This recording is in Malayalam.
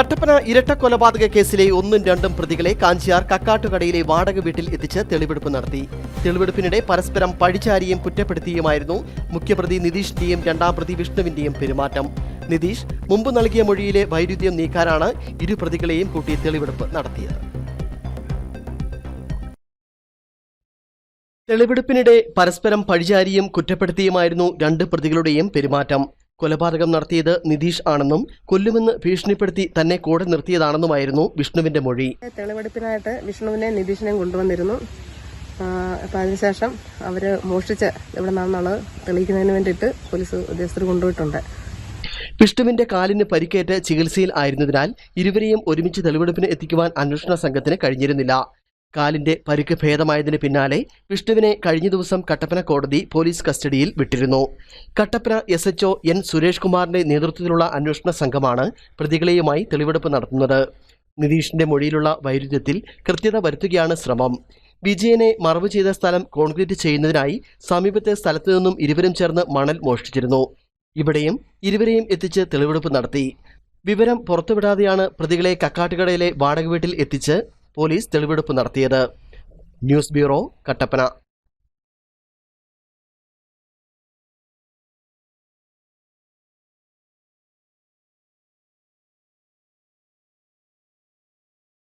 കട്ടപ്പന ഇരട്ട കൊലപാതക കേസിലെ ഒന്നും രണ്ടും പ്രതികളെ കാഞ്ചിയാർ കക്കാട്ടുകടയിലെ വാടക വീട്ടിൽ എത്തിച്ച് തെളിവെടുപ്പ് നടത്തി. തെളിവെടുപ്പിനിടെ പരസ്പരം പഴിചാരിയും കുറ്റപ്പെടുത്തിയുമായിരുന്നു മുഖ്യപ്രതി നിതീഷിന്റെയും രണ്ടാം പ്രതി വിഷ്ണുവിന്റെയും പെരുമാറ്റം. നിതീഷ് മുമ്പ് നൽകിയ മൊഴിയിലെ വൈരുദ്ധ്യം നീക്കാനാണ് ഇരു പ്രതികളെയും കൂട്ടി തെളിവെടുപ്പ് നടത്തിയത്. തെളിവെടുപ്പിനിടെ പരസ്പരം പഴിചാരിയും കുറ്റപ്പെടുത്തിയുമായിരുന്നു രണ്ട് പ്രതികളുടെയും പെരുമാറ്റം. കൊലപാതകം നടത്തിയത് നിതീഷ് ആണെന്നും കൊല്ലുമെന്ന് ഭീഷണിപ്പെടുത്തി തന്നെ കൂടെ നിർത്തിയതാണെന്നുമായിരുന്നു വിഷ്ണുവിന്റെ മൊഴി. തെളിവെടുപ്പിനായിട്ട് വിഷ്ണുവിനെ നിതീഷിനെയും കൊണ്ടുവന്നിരുന്നു. അപ്പം അതിനുശേഷം അവർ മോഷ്ടിച്ച് എവിടെ നിന്നാണെന്നുള്ളത് തെളിയിക്കുന്നതിന് വേണ്ടിയിട്ട് പോലീസ് ഉദ്യോഗസ്ഥർ കൊണ്ടുപോയിട്ടുണ്ട്. വിഷ്ണുവിന്റെ കാലിന് പരിക്കേറ്റ് ചികിത്സയിൽ ആയിരുന്നതിനാൽ ഇരുവരെയും ഒരുമിച്ച് തെളിവെടുപ്പിന് എത്തിക്കുവാൻ അന്വേഷണ സംഘത്തിന് കഴിഞ്ഞിരുന്നില്ല. കാലിന്റെ പരിക്ക് ഭേദമായതിന് പിന്നാലെ വിഷ്ണുവിനെ കഴിഞ്ഞ ദിവസം കട്ടപ്പന കോടതി പോലീസ് കസ്റ്റഡിയിൽ വിട്ടിരുന്നു. Kattappana S H O N Suresh കുമാറിന്റെ നേതൃത്വത്തിലുള്ള അന്വേഷണ സംഘമാണ് പ്രതികളെയുമായി തെളിവെടുപ്പ് നടത്തുന്നത്. നിതീഷിന്റെ മൊഴിയിലുള്ള വൈരുദ്ധ്യത്തിൽ കൃത്യത വരുത്തുകയാണ് ശ്രമം. വിജയനെ മറവ് ചെയ്ത സ്ഥലം കോൺക്രീറ്റ് ചെയ്യുന്നതിനായി സമീപത്തെ സ്ഥലത്തു നിന്നും ഇരുവരും ചേർന്ന് മണൽ മോഷ്ടിച്ചിരുന്നു. ഇവിടെയും ഇരുവരെയും എത്തിച്ച് തെളിവെടുപ്പ് നടത്തി. വിവരം പുറത്തുവിടാതെയാണ് പ്രതികളെ കക്കാട്ടുകടയിലെ വാടക വീട്ടിൽ എത്തിച്ച് പോലീസ് തെളിവെടുപ്പ് നടത്തിയത്. News bureau Kattappana.